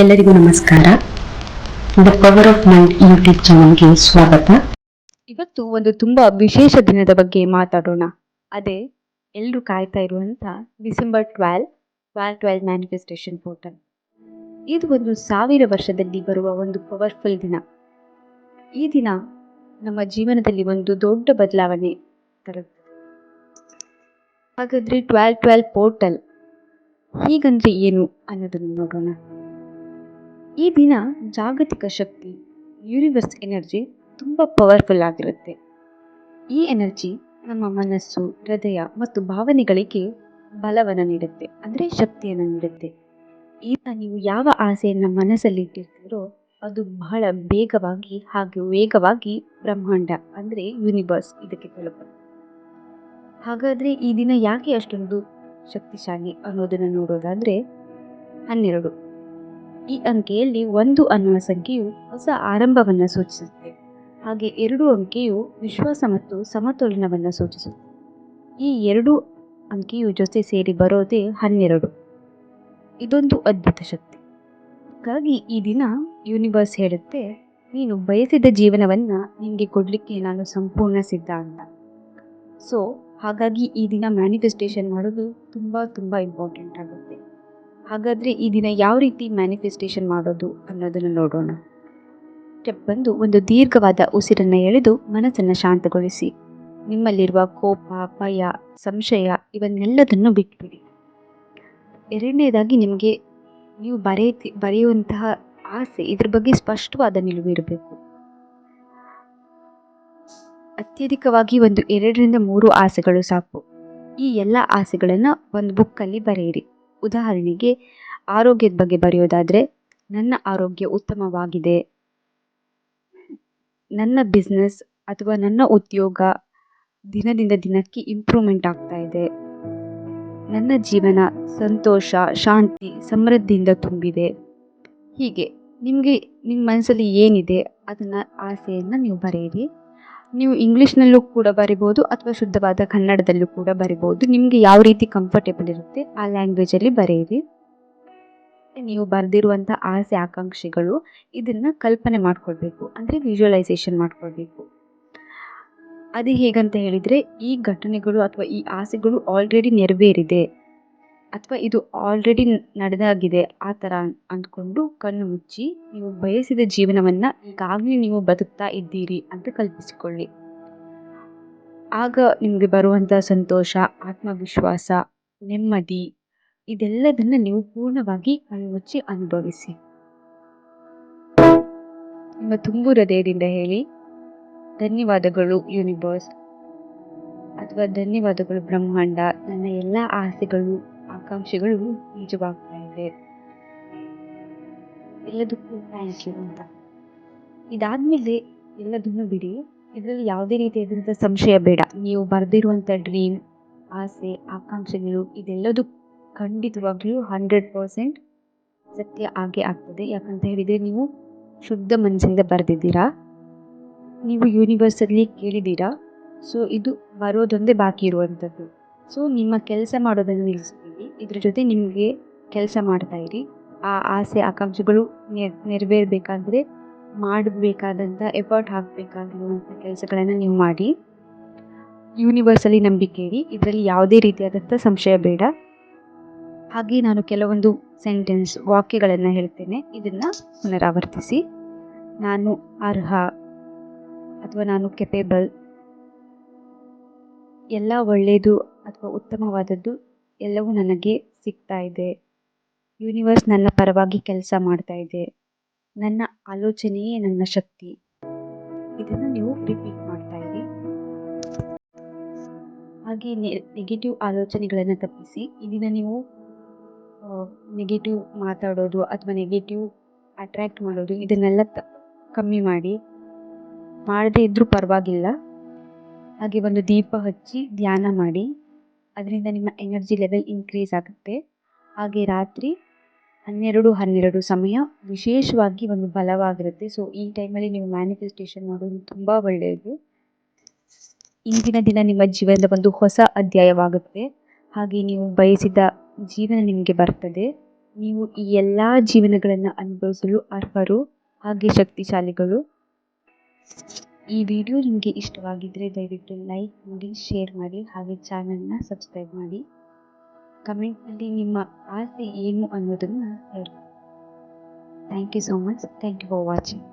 ಎಲ್ಲರಿಗೂ ನಮಸ್ಕಾರ. The power of mind YouTube ಚಾನಲ್ಗೆ ಸ್ವಾಗತ. ಇವತ್ತು ಒಂದು ತುಂಬಾ ವಿಶೇಷ ದಿನದ ಬಗ್ಗೆ ಮಾತಾಡೋಣ. ಅದೇ ಎಲ್ಲರೂ ಕಾಯ್ತಾ ಇರುವಂತ December twelve twelve twelve manifestation portal ಇದು ಒಂದು ಸಾವಿರ ವರ್ಷದಲ್ಲಿ ಬರುವ ಒಂದು ಪವರ್ಫುಲ್ ದಿನ. ಈ ದಿನ ನಮ್ಮ ಜೀವನದಲ್ಲಿ ಒಂದು ದೊಡ್ಡ ಬದಲಾವಣೆ ತರುತ್ತದೆ. ಹಾಗಾದ್ರೆ ಟ್ವೆಲ್ ಟ್ವೆಲ್ ಪೋರ್ಟಲ್ ಹೀಗಂದ್ರೆ ಏನು ಅನ್ನೋದನ್ನು ನೋಡೋಣ. ಈ ದಿನ ಜಾಗತಿಕ ಶಕ್ತಿ ಯೂನಿವರ್ಸ್ ಎನರ್ಜಿ ತುಂಬ ಪವರ್ಫುಲ್ ಆಗಿರುತ್ತೆ. ಈ ಎನರ್ಜಿ ನಮ್ಮ ಮನಸ್ಸು, ಹೃದಯ ಮತ್ತು ಭಾವನೆಗಳಿಗೆ ಬಲವನ್ನು ನೀಡುತ್ತೆ. ಅಂದರೆ ಶಕ್ತಿಯನ್ನು ನೀಡುತ್ತೆ. ಈಗ ನೀವು ಯಾವ ಆಸೆಯನ್ನು ಮನಸ್ಸಲ್ಲಿ ಇಟ್ಟಿರ್ತೀರೋ, ಅದು ಬಹಳ ಬೇಗವಾಗಿ ಹಾಗೆ ವೇಗವಾಗಿ ಬ್ರಹ್ಮಾಂಡ ಅಂದರೆ ಯೂನಿವರ್ಸ್ ಇದಕ್ಕೆ ತಲುಪುತ್ತೆ. ಹಾಗಾದರೆ ಈ ದಿನ ಯಾಕೆ ಅಷ್ಟೊಂದು ಶಕ್ತಿಶಾಲಿ ಅನ್ನೋದನ್ನು ನೋಡೋದಾದರೆ, ಹನ್ನೆರಡು. ಈ ಅಂಕೆಯಲ್ಲಿ ಒಂದು ಅನ್ನುವ ಸಂಖ್ಯೆಯು ಹೊಸ ಆರಂಭವನ್ನು ಸೂಚಿಸುತ್ತೆ. ಹಾಗೆ ಎರಡು ಅಂಕೆಯು ವಿಶ್ವಾಸ ಮತ್ತು ಸಮತೋಲನವನ್ನು ಸೂಚಿಸುತ್ತೆ. ಈ ಎರಡು ಅಂಕೆಯು ಜೊತೆ ಸೇರಿ ಬರೋದೇ ಹನ್ನೆರಡು. ಇದೊಂದು ಅದ್ಭುತ ಶಕ್ತಿ. ಹಾಗಾಗಿ ಈ ದಿನ ಯೂನಿವರ್ಸ್ ಹೇಳುತ್ತೆ, ನೀನು ಬಯಸಿದ ಜೀವನವನ್ನು ನಿಮಗೆ ಕೊಡಲಿಕ್ಕೆ ನಾನು ಸಂಪೂರ್ಣ ಸಿದ್ಧ ಅಂತ. ಸೊ ಹಾಗಾಗಿ ಈ ದಿನ ಮ್ಯಾನಿಫೆಸ್ಟೇಷನ್ ಮಾಡೋದು ತುಂಬ ತುಂಬ ಇಂಪಾರ್ಟೆಂಟ್ ಆಗುತ್ತೆ. ಹಾಗಾದರೆ ಈ ದಿನ ಯಾವ ರೀತಿ ಮ್ಯಾನಿಫೆಸ್ಟೇಷನ್ ಮಾಡೋದು ಅನ್ನೋದನ್ನು ನೋಡೋಣ. ಸ್ಟೆಪ್ ಬಂದು ಒಂದು ದೀರ್ಘವಾದ ಉಸಿರನ್ನು ಎಳೆದು ಮನಸ್ಸನ್ನು ಶಾಂತಗೊಳಿಸಿ. ನಿಮ್ಮಲ್ಲಿರುವ ಕೋಪ, ಭಯ, ಸಂಶಯ ಇವನ್ನೆಲ್ಲದನ್ನು ಬಿಟ್ಬಿಡಿ. ಎರಡನೇದಾಗಿ ನಿಮಗೆ ನೀವು ಬರೆಯ ಬರೆಯುವಂತಹ ಆಸೆ ಇದ್ರ ಬಗ್ಗೆ ಸ್ಪಷ್ಟವಾದ ನಿಲುವು ಇರಬೇಕು. ಅತ್ಯಧಿಕವಾಗಿ ಒಂದು ಎರಡರಿಂದ ಮೂರು ಆಸೆಗಳು ಸಾಕು. ಈ ಎಲ್ಲ ಆಸೆಗಳನ್ನು ಒಂದು ಬುಕ್ಕಲ್ಲಿ ಬರೆಯಿರಿ. ಉದಾಹರಣೆಗೆ ಆರೋಗ್ಯದ ಬಗ್ಗೆ ಬರೆಯೋದಾದರೆ, ನನ್ನ ಆರೋಗ್ಯ ಉತ್ತಮವಾಗಿದೆ. ನನ್ನ ಬಿಸ್ನೆಸ್ ಅಥವಾ ನನ್ನ ಉದ್ಯೋಗ ದಿನದಿಂದ ದಿನಕ್ಕೆ ಇಂಪ್ರೂವ್ಮೆಂಟ್ ಆಗ್ತಾ ಇದೆ. ನನ್ನ ಜೀವನ ಸಂತೋಷ, ಶಾಂತಿ, ಸಮೃದ್ಧಿಯಿಂದ ತುಂಬಿದೆ. ಹೀಗೆ ನಿಮಗೆ ನಿಮ್ಮ ಮನಸ್ಸಲ್ಲಿ ಏನಿದೆ, ಅದನ್ನು ಆಸೆಯನ್ನು ನೀವು ಬರೆಯಿರಿ. ನೀವು ಇಂಗ್ಲೀಷ್ನಲ್ಲೂ ಕೂಡ ಬರಿಬೋದು ಅಥವಾ ಶುದ್ಧವಾದ ಕನ್ನಡದಲ್ಲೂ ಕೂಡ ಬರಿಬೋದು. ನಿಮಗೆ ಯಾವ ರೀತಿ ಕಂಫರ್ಟೇಬಲ್ ಇರುತ್ತೆ ಆ ಲ್ಯಾಂಗ್ವೇಜಲ್ಲಿ ಬರೆಯಿರಿ. ನೀವು ಬರೆದಿರುವಂಥ ಆಸೆ, ಆಕಾಂಕ್ಷೆಗಳು ಇದನ್ನು ಕಲ್ಪನೆ ಮಾಡ್ಕೊಳ್ಬೇಕು. ಅಂದರೆ ವಿಜುವಲೈಸೇಷನ್ ಮಾಡ್ಕೊಳ್ಬೇಕು. ಅದು ಹೇಗಂತ ಹೇಳಿದರೆ ಈ ಘಟನೆಗಳು ಅಥವಾ ಈ ಆಸೆಗಳು ಆಲ್ರೆಡಿ ನೆರವೇರಿದೆ. ಅಥವಾ ಇದು ಆಲ್ರೆಡಿ ನಡೆದಾಗಿದೆ, ಆ ಥರ ಅಂದ್ಕೊಂಡು ಕಣ್ಣು ಮುಚ್ಚಿ ನೀವು ಬಯಸಿದ ಜೀವನವನ್ನು ಈಗಾಗಲೇ ನೀವು ಬದುಕ್ತಾ ಇದ್ದೀರಿ ಅಂತ ಕಲ್ಪಿಸಿಕೊಳ್ಳಿ. ಆಗ ನಿಮಗೆ ಬರುವಂಥ ಸಂತೋಷ, ಆತ್ಮವಿಶ್ವಾಸ, ನೆಮ್ಮದಿ, ಇದೆಲ್ಲದನ್ನು ನೀವು ಪೂರ್ಣವಾಗಿ ಕಣ್ಣು ಮುಚ್ಚಿ ಅನುಭವಿಸಿ. ನಿಮ್ಮ ತುಂಬು ಹೃದಯದಿಂದ ಹೇಳಿ, ಧನ್ಯವಾದಗಳು ಯೂನಿವರ್ಸ್ ಅಥವಾ ಧನ್ಯವಾದಗಳು ಬ್ರಹ್ಮಾಂಡ, ನನ್ನ ಎಲ್ಲ ಆಸೆಗಳು. ಆಕಾಂಕ್ಷೆಗಳು ನಿಜವಾಗ್ತಾ ಇದೆ ಎಲ್ಲದಕ್ಕೂ ಅಂತ. ಇದಾದ್ಮೇಲೆ ಎಲ್ಲದನ್ನು ಬಿಡಿ. ಇದರಲ್ಲಿ ಯಾವುದೇ ರೀತಿಯಾದಂಥ ಸಂಶಯ ಬೇಡ. ನೀವು ಬರೆದಿರುವಂಥ ಡ್ರೀಮ್ ಆಸೆ, ಆಕಾಂಕ್ಷೆಗಳು ಇದೆಲ್ಲದೂ ಖಂಡಿತವಾಗ್ಲೂ ಹಂಡ್ರೆಡ್ ಪರ್ಸೆಂಟ್ ಸತ್ಯ ಆಗೇ ಆಗ್ತದೆ. ಯಾಕಂತ ಹೇಳಿದರೆ ನೀವು ಶುದ್ಧ ಮನಸ್ಸಿಂದ ಬರೆದಿದ್ದೀರಾ? ನೀವು ಯೂನಿವರ್ಸಲ್ಲಿ ಕೇಳಿದ್ದೀರಾ? ಸೊ ಇದು ಬರೋದೊಂದೇ ಬಾಕಿ ಇರುವಂಥದ್ದು. ಸೊ ನಿಮ್ಮ ಕೆಲಸ ಮಾಡೋದನ್ನು ನಿಲ್ಲಿಸ್ತೀವಿ ಇದ್ರ ಜೊತೆ ನಿಮಗೆ ಕೆಲಸ ಮಾಡ್ತಾ ಇರಿ. ಆ ಆಸೆ, ಆಕಾಂಕ್ಷೆಗಳು ನೆರವೇರಬೇಕಾದ್ರೆ ಮಾಡಬೇಕಾದಂಥ ಎಫರ್ಟ್ ಹಾಕಬೇಕಾಗಿರುವಂಥ ಕೆಲಸಗಳನ್ನು ನೀವು ಮಾಡಿ. ಯೂನಿವರ್ಸಲ್ಲಿ ನಂಬಿಕೆ ಇಡಿ ಇದರಲ್ಲಿ ಯಾವುದೇ ರೀತಿಯಾದಂಥ ಸಂಶಯ ಬೇಡ. ಹಾಗೆ ನಾನು ಕೆಲವೊಂದು ಸೆಂಟೆನ್ಸ್ ವಾಕ್ಯಗಳನ್ನು ಹೇಳ್ತೇನೆ. ಇದನ್ನು ಪುನರಾವರ್ತಿಸಿ. ನಾನು ಅರ್ಹ ಅಥವಾ ನಾನು ಕೆಪೇಬಲ್ ಎಲ್ಲ ಒಳ್ಳೆಯದು ಅಥವಾ ಉತ್ತಮವಾದದ್ದು ಎಲ್ಲವೂ ನನಗೆ ಸಿಗ್ತಾ ಇದೆ. ಯೂನಿವರ್ಸ್ ನನ್ನ ಪರವಾಗಿ ಕೆಲಸ ಮಾಡ್ತಾ ಇದೆ. ನನ್ನ ಆಲೋಚನೆಯೇ ನನ್ನ ಶಕ್ತಿ. ಇದನ್ನು ನೀವು ರಿಪೀಟ್ ಮಾಡ್ತಾ ಇರಿ. ಹಾಗೆ ನೆಗೆಟಿವ್ ಆಲೋಚನೆಗಳನ್ನು ತಪ್ಪಿಸಿ. ಇದನ್ನ ನೀವು ನೆಗೆಟಿವ್ ಮಾತಾಡೋದು ಅಥವಾ ನೆಗೆಟಿವ್ ಅಟ್ರ್ಯಾಕ್ಟ್ ಮಾಡೋದು ಇದನ್ನೆಲ್ಲ ತ, ಕಮ್ಮಿ ಮಾಡಿ. ಮಾಡದೇ ಇದ್ದರೂ ಪರವಾಗಿಲ್ಲ. ಹಾಗೆ ಒಂದು ದೀಪ ಹಚ್ಚಿ ಧ್ಯಾನ ಮಾಡಿ. ಅದರಿಂದ ನಿಮ್ಮ ಎನರ್ಜಿ ಲೆವೆಲ್ ಇನ್ಕ್ರೀಸ್ ಆಗುತ್ತೆ. ಹಾಗೆ ರಾತ್ರಿ ಹನ್ನೆರಡು ಹನ್ನೆರಡು ಸಮಯ ವಿಶೇಷವಾಗಿ ಒಂದು ಬಲವಾಗಿರುತ್ತೆ. ಸೊ ಈ ಟೈಮಲ್ಲಿ ನೀವು ಮ್ಯಾನಿಫೆಸ್ಟೇಷನ್ ಮಾಡೋದು ತುಂಬ ಒಳ್ಳೆಯದು. ಇಂದಿನ ದಿನ ನಿಮ್ಮ ಜೀವನದ ಒಂದು ಹೊಸ ಅಧ್ಯಾಯವಾಗುತ್ತೆ. ಹಾಗೆ ನೀವು ಬಯಸಿದ ಜೀವನ ನಿಮಗೆ ಬರ್ತದೆ. ನೀವು ಈ ಎಲ್ಲ ಜೀವನಗಳನ್ನು ಅನುಭವಿಸಲು ಅರ್ಹರು, ಹಾಗೆ ಶಕ್ತಿಶಾಲಿಗಳು. ಈ ವಿಡಿಯೋ ನಿಮಗೆ ಇಷ್ಟವಾಗಿದ್ದರೆ ದಯವಿಟ್ಟು ಲೈಕ್ ಮಾಡಿ, ಶೇರ್ ಮಾಡಿ ಹಾಗೆ ಚಾನಲ್ನ ಸಬ್ಸ್ಕ್ರೈಬ್ ಮಾಡಿ. ಕಮೆಂಟ್ನಲ್ಲಿ ನಿಮ್ಮ ಆಸೆ ಏನು ಅನ್ನೋದನ್ನು ಹೇಳಿ. Thank you so much thank you for watching